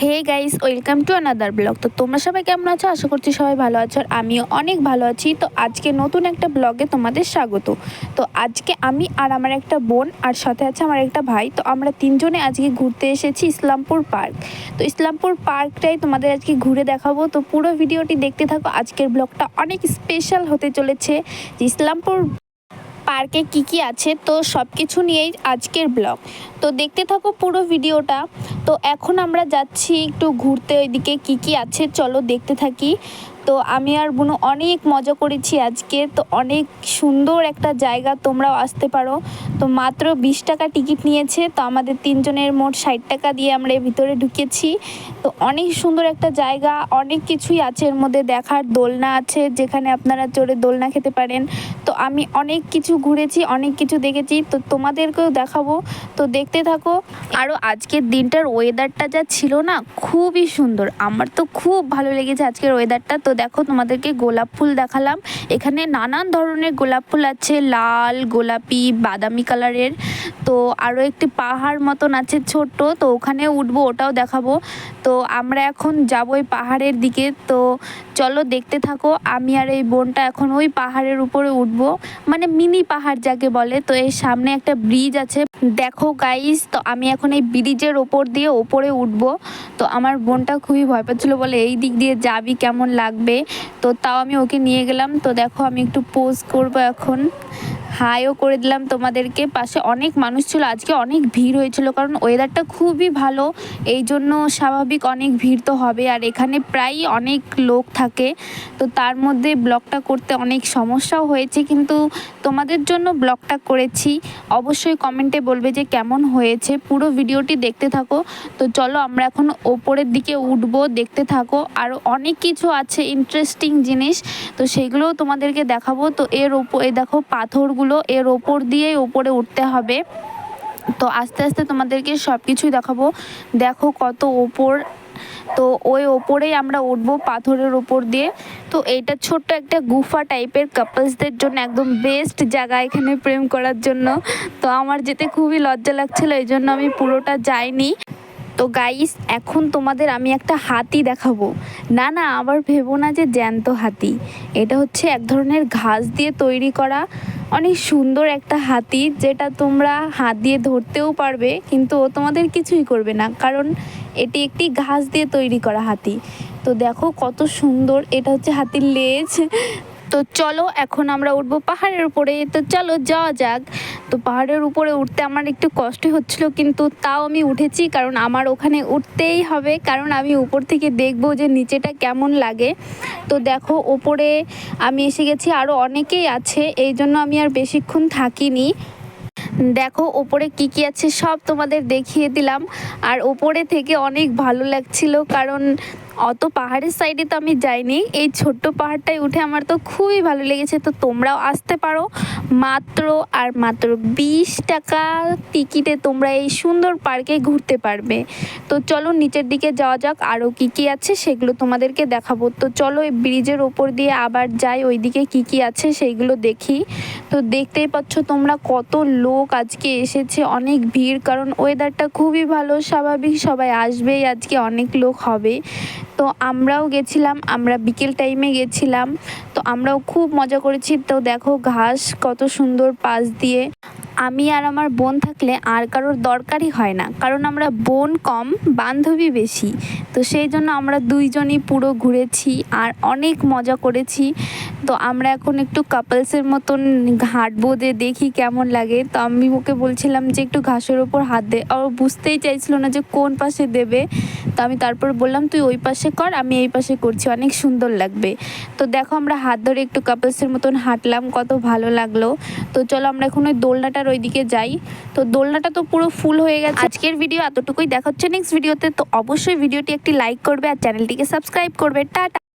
Hey guys welcome to another blog তো তোমরা সবাই কেমন আছো? আশা করছি সবাই ভালো আছো আর আমিও অনেক ভালো আছি। তো আজকে নতুন একটা ব্লগে তোমাদের স্বাগত। তো আজকে আমি আর আমার একটা বোন আর সাথে আছে আমার একটা ভাই। তো আমরা তিনজনে আজকে ঘুরতে এসেছি ইসলামপুর পার্ক। তো ইসলামপুর পার্কটাই তোমাদের আজকে ঘুরে দেখাবো। তো পুরো ভিডিওটি দেখতে থাকো। আজকের ব্লগটা অনেক স্পেশাল হতে চলেছে যে ইসলামপুর পার্কে কি কি আছে। তো সব কিছু নিয়েই আজকের ব্লগ তো দেখতে থাকো পুরো ভিডিওটা। তো এখন আমরা যাচ্ছি একটু ঘুরতে, ওইদিকে কি কি আছে চলো দেখতে থাকি। তো আমি আর বুনু অনেক মজা করেছি আজকে, তো অনেক সুন্দর একটা জায়গা তোমরাও আসতে পারো। তো মাত্র বিশ টাকা টিকিট নিয়েছে, তো আমাদের তিনজনের মোট ষাট টাকা দিয়ে আমরা ভিতরে ঢুকেছি। তো অনেক সুন্দর একটা জায়গা, অনেক কিছুই আছে এর মধ্যে দেখার, দোলনা আছে যেখানে আপনারা চড়ে দোলনা খেতে পারেন। তো আমি অনেক কিছু ঘুরেছি, অনেক কিছু দেখেছি, তো তোমাদেরকেও দেখাবো। তো দেখতে থাকো। আরও আজকের দিনটার ওয়েদারটা যা ছিল না, খুবই সুন্দর। আমার তো খুব ভালো লেগেছে আজকের ওয়েদারটা তো দেখো, তোমাদেরকে গোলাপ ফুল দেখালাম। এখানে নানান ধরনের গোলাপ ফুল আছে, লাল, গোলাপি, বাদামি কালারের তো আরও একটি পাহাড় মতন আছে ছোট্ট, তো ওখানে উঠবো, ওটাও দেখাবো। তো আমরা এখন যাব ওই পাহাড়ের দিকে। তো চলো, দেখতে থাকো। আমি আর এই বোনটা এখন ওই পাহাড়ের উপরে উঠবো। মানে মিনি পাহাড় যাকে বলে। তো এর সামনে একটা ব্রিজ আছে। দেখো গাইস তো আমি এখন এই ব্রিজের ওপর দিয়ে ওপরে উঠব। তো আমার বোনটা খুবই ভয় পাচ্ছিলো, বলে, এই দিক দিয়ে যাবি, কেমন লাগবে? তো তাও আমি ওকে নিয়ে গেলাম। তো দেখো, আমি একটু পোজ করব এখন। হাইও করে দিলাম তোমাদেরকে। পাশে অনেক মানুষ ছিল, আজকে অনেক ভিড় হয়েছিল, কারণ ওয়েদারটা খুবই ভালো। এই জন্য স্বাভাবিক অনেক ভিড় তো হবে, আর এখানে প্রায়ই অনেক লোক থাকে। তো তার মধ্যে ব্লগটা করতে অনেক সমস্যাও হয়েছে, কিন্তু তোমাদের জন্য ব্লগটা করেছি। অবশ্যই কমেন্টে বলবে যে কেমন হয়েছে। পুরো ভিডিওটি দেখতে থাকো। তো চলো আমরা এখন ওপরের দিকে উঠবো, দেখতে থাকো। আর অনেক কিছু আছে ইন্টারেস্টিং জিনিস, তো সেগুলোও তোমাদেরকে দেখাবো। তো এর ওপর এই দেখো পাথরগুলো এর ওপর দিয়েই ওপরে উঠতে হবে। তো আস্তে আস্তে তোমাদেরকে সব কিছুই দেখাবো। দেখো কত ওপর। তো ওই ওপরেই আমরা উঠবো পাথরের ওপর দিয়ে। তো এইটা ছোট্ট একটা গুফা টাইপের কাপলসদের জন্য একদম বেস্ট জায়গা এখানে প্রেম করার জন্য। তো আমার যেতে খুবই লজ্জা লাগছিল, এই জন্য আমি পুরোটা যাইনি। তো গাইস এখন তোমাদের আমি একটা হাতি দেখাবো। না না, আবার ভেবো না যে জ্যান্ত হাতি। এটা হচ্ছে এক ধরনের ঘাস দিয়ে তৈরি করা। অনেক সুন্দর একটা হাতি যেটা তোমরা হাত দিয়ে ধরতেও পারবে, কিন্তু ও তোমাদের কিছুই করবে না। কারণ এটি একটি ঘাস দিয়ে তৈরি করা হাতি। তো দেখো কত সুন্দর, এটা হচ্ছে হাতির লেজ। তো চলো, এখন আমরা উঠবো পাহাড়ের উপরে। তো চলো, যাওয়া যাক। তো পাহাড়ের উপরে উঠতে আমার একটু কষ্ট হচ্ছিল, কিন্তু তাও আমি উঠেছি কারণ আমার ওখানে উঠতেই হবে, কারণ আমি উপর থেকে দেখব যে নিচেটা কেমন লাগে। তো দেখো, ওপরে আমি এসে গেছি আরও অনেকেই আছে, এই জন্য আমি আর বেশিক্ষণ থাকিনি। দেখো, ওপরে কি কি আছে সব তোমাদের দেখিয়ে দিলাম। আর ওপরে থেকে অনেক ভালো লাগছিল, কারণ অত পাহাড়ের সাইডে তো আমি যাইনি। এই ছোট্ট পাহাড়টায় উঠে আমার তো খুবই ভালো লেগেছে। তো তোমরাও আসতে পারো। মাত্র আর মাত্র বিশ টাকা টিকিটে তোমরা এই সুন্দর পার্কে ঘুরতে পারবে। তো চলো, নিচের দিকে যাওয়া যাক আরও কী কী আছে সেগুলো তোমাদেরকে দেখাবো। তো চলো, এই ব্রিজের ওপর দিয়ে আবার যাই, ওইদিকে কী কী আছে সেইগুলো দেখি। তো দেখতেই পাচ্ছ তোমরা কত লোক আজকে এসেছে, অনেক ভিড়, কারণ ওয়েদারটা খুবই ভালো, স্বাভাবিক সবাই আসবেই, আজকে অনেক লোক হবে। তো আমরাও গেছিলাম, আমরা বিকেল টাইমে গেছিলাম, তো আমরাও খুব মজা করেছি। তো দেখো ঘাস কত সুন্দর পাশ দিয়ে। আমি আর আমার বোন থাকলে আর কারোর দরকারই হয় না, কারণ আমরা বোন কম, বান্ধবী বেশি। তো সেই জন্য আমরা দুইজনই পুরো ঘুরেছি আর অনেক মজা করেছি। তো আমরা এখন একটু কাপলসের মতন হাঁটবো যে দেখি কেমন লাগে। তো আমি ওকে বলছিলাম যে একটু ঘাসের ওপর হাত দে। আর বুঝতেই চাইছিল না যে কোন পাশে দেবে। তো আমি তারপর বললাম, তুই ওই পাশে কর, আমি এই পাশে করছি, অনেক সুন্দর লাগবে। তো দেখো আমরা হাত ধরে একটু কাপলসের মতন হাঁটলাম, কত ভালো লাগল। তো চলো আমরা এখন ওই দোলনাটার ওইদিকে যাই। তো দোলনাটা তো পুরো ফুল হয়ে গেছে। আজকের ভিডিও এতটুকুই। দেখা হচ্ছে নেক্সট ভিডিওতে তো। অবশ্যই ভিডিওটি একটি লাইক করবে আর চ্যানেলটিকে সাবস্ক্রাইব করবে। টাটা!